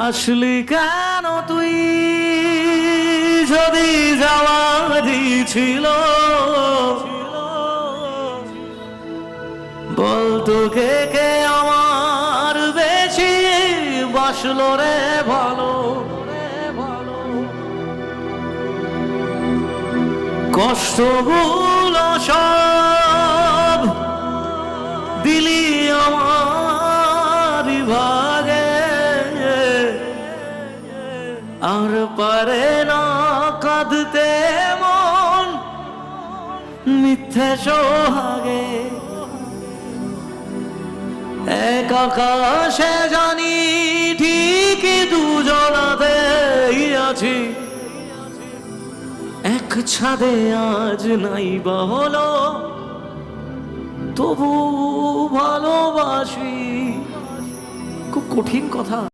আসলি কেন তুই? যদি যাওয়া দিছিল। বলতো কে কে আমার বেশি বাসলো রে ভালো কষ্টগুলো আর পারে না কাঁদতে মন। মিথ্যে সোহাগে এক আকাশে জানি ঠিকই দুজনাতেই আছি। এক ছাদে আজ নাই বা হলো তবু ভালোবাসি। খুব কঠিন কথা।